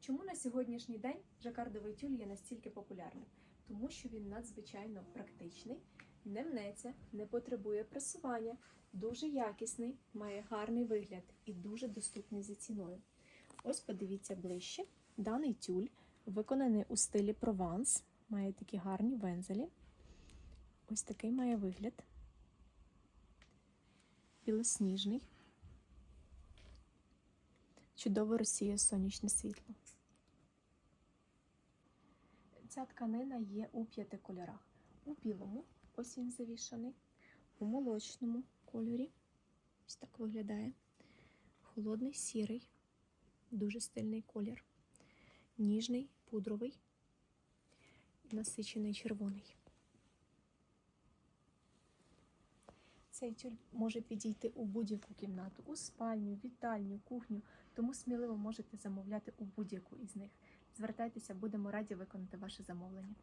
Чому на сьогоднішній день жакардовий тюль є настільки популярним? Тому що він надзвичайно практичний, не мнеться, не потребує пресування, дуже якісний, має гарний вигляд і дуже доступний за ціною. Ось подивіться ближче. Даний тюль виконаний у стилі Прованс, має такі гарні вензелі. Ось такий має вигляд. Білосніжний. Чудово розсіє сонячне світло. Ця тканина є у п'яти кольорах. У білому, ось він завішаний, у молочному кольорі. Ось так виглядає. Холодний сірий, дуже стильний колір. Ніжний, пудровий, насичений червоний. Цей тюль може підійти у будь-яку кімнату, у спальню, вітальню, кухню, тому сміливо можете замовляти у будь-яку із них. Звертайтеся, будемо раді виконати ваше замовлення.